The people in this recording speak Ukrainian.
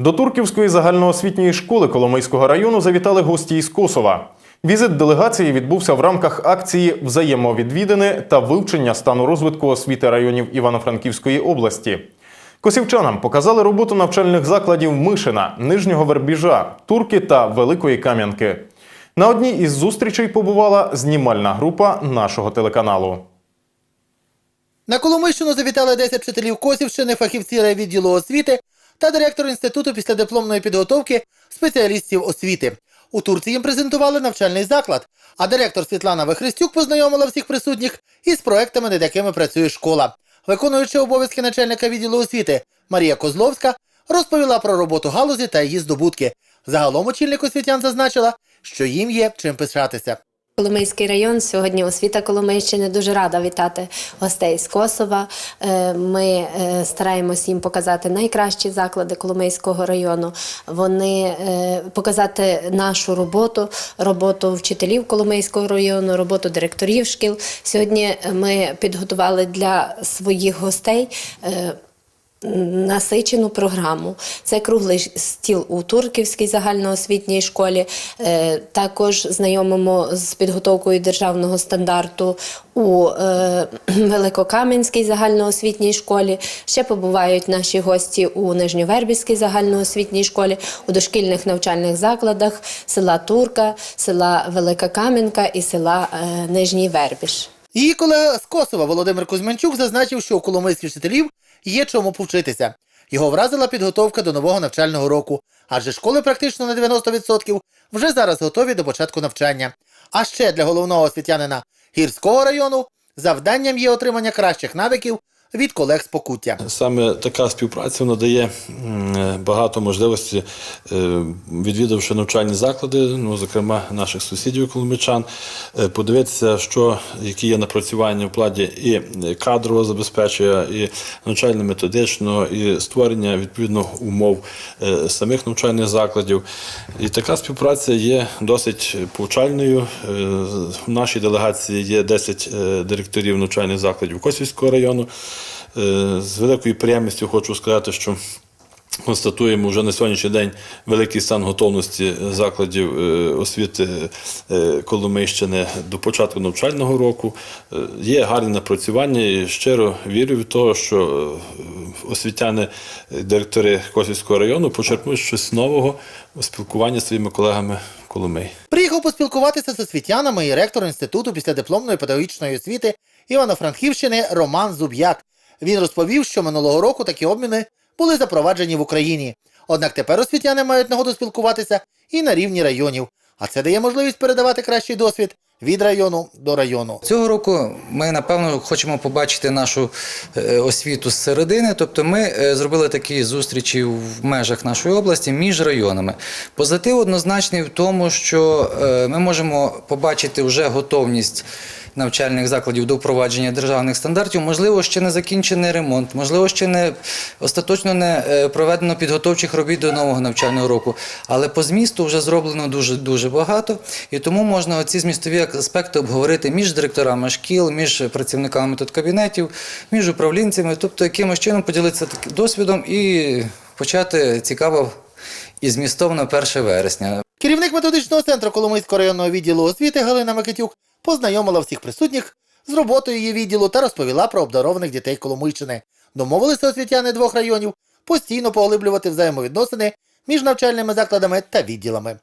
До Турківської загальноосвітньої школи Коломийського району завітали гості із Косова. Візит делегації відбувся в рамках акції взаємовідвідини та вивчення стану розвитку освіти районів Івано-Франківської області. Косівчанам показали роботу навчальних закладів Мишина, Нижнього Вербіжа, Турки та Великої Кам'янки. На одній із зустрічей побувала знімальна група нашого телеканалу. На Коломийщину завітали 10 вчителів Косівщини, фахівці райвідділу освіти та директор інституту післядипломної підготовки спеціалістів освіти. У Турції їм презентували навчальний заклад, а директор Світлана Вихрестюк познайомила всіх присутніх із проектами, над якими працює школа. Виконуючи обов'язки начальника відділу освіти Марія Козловська розповіла про роботу галузі та її здобутки. Загалом очільник освітян зазначила, що їм є чим пишатися. Коломийський район сьогодні освіта Коломийщини дуже рада вітати гостей з Косова. Е, Ми е, стараємось їм показати найкращі заклади Коломийського району. Вони е, показати нашу роботу, роботу вчителів Коломийського району, роботу директорів шкіл. Сьогодні ми підготували для своїх гостей. Насичену програму. Це круглий стіл у Турківській загальноосвітній школі. Е, Також знайомимо з підготовкою державного стандарту у е, Великокам'янській загальноосвітній школі. Ще побувають наші гості у Нижньовербівській загальноосвітній школі, у дошкільних навчальних закладах села Турка, села Велика Кам'янка і села е, Нижній Вербіж. Її колега з Косова Володимир Кузьменчук зазначив, що у коломийських вчителів є чому повчитися. Його вразила підготовка до нового навчального року, адже школи практично на 90% вже зараз готові до початку навчання. А ще для головного освітянина гірського району завданням є отримання кращих навиків від колег з покуття. Саме така співпраця вона дає м, е, багато можливостей, е, відвідавши навчальні заклади, ну, зокрема наших сусідів коломичан, е, подивитися, що, які є напрацювання в плані і кадрового забезпечення, і навчально-методичного, і створення відповідно умов е, самих навчальних закладів. І така співпраця є досить повчальною. В нашій делегації є 10 е, директорів навчальних закладів Косівського району. Е, З великою приємністю хочу сказати, що констатуємо вже на сьогоднішній день великий стан готовності закладів е, освіти е, Коломийщини до початку навчального року. Є гарні напрацювання і щиро вірю в те, що освітяни, директори Косівського району почерпнуть щось нового у спілкуванні з своїми колегами в Коломиї. Приїхав поспілкуватися з освітянами і ректор інституту післядипломної педагогічної освіти Івано-Франківщини Роман Зуб'як. Він розповів, що минулого року такі обміни були запроваджені в Україні. Однак тепер освітяни мають нагоду спілкуватися і на рівні районів. А це дає можливість передавати кращий досвід від району до району. Цього року ми напевно хочемо побачити нашу е, освіту з середини. Тобто, ми е, зробили такі зустрічі в межах нашої області між районами. Позитив однозначний в тому, що е, ми можемо побачити вже готовність. Навчальних закладів до впровадження державних стандартів, можливо, ще не закінчений ремонт, можливо, ще не остаточно не е, проведено підготовчих робіт до нового навчального року. Але по змісту вже зроблено дуже дуже багато, і тому можна оці змістові аспекти обговорити між директорами шкіл, між працівниками методкабінетів, між управлінцями, тобто якимось чином поділитися досвідом і почати цікаво і змістовно 1 вересня. Керівник методичного центру Коломийського районного відділу освіти Галина Микитюк познайомила всіх присутніх з роботою її відділу та розповіла про обдарованих дітей Коломийщини. Домовилися освітяни двох районів постійно поглиблювати взаємовідносини між навчальними закладами та відділами.